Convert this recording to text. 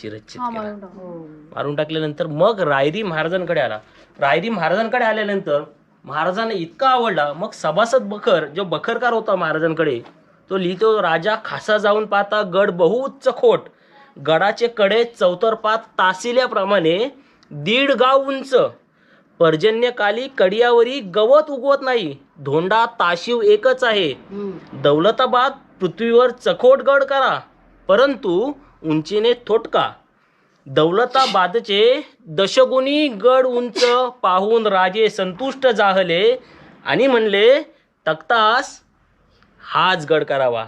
शिरच्छेद हा केला. मारून टाक. मारून टाकल्यानंतर मग रायरी महाराजांकडे आला. रायरी महाराजांकडे आल्यानंतर महाराजांना इतका आवडला. मग सभासद बखर जो बखरकार होता महाराजांकडे तो लिहितो राजा खासा जाऊन पाहता गड बहुउच्च खोट. गडाचे कडे चौतरपात तासिल्याप्रमाणे दीड गाव उंच. पर्जन्यकाली कडियावरी गवत उगवत नाही. धोंडा ताशीव एकच आहे. दौलताबाद पृथ्वीवर चकोट गड करा. परंतु उंचीने थोटका. दौलताबादचे दशगुणी गड उंच पाहून राजे संतुष्ट जाहले आणि म्हणले तक्तास हाच गड करावा.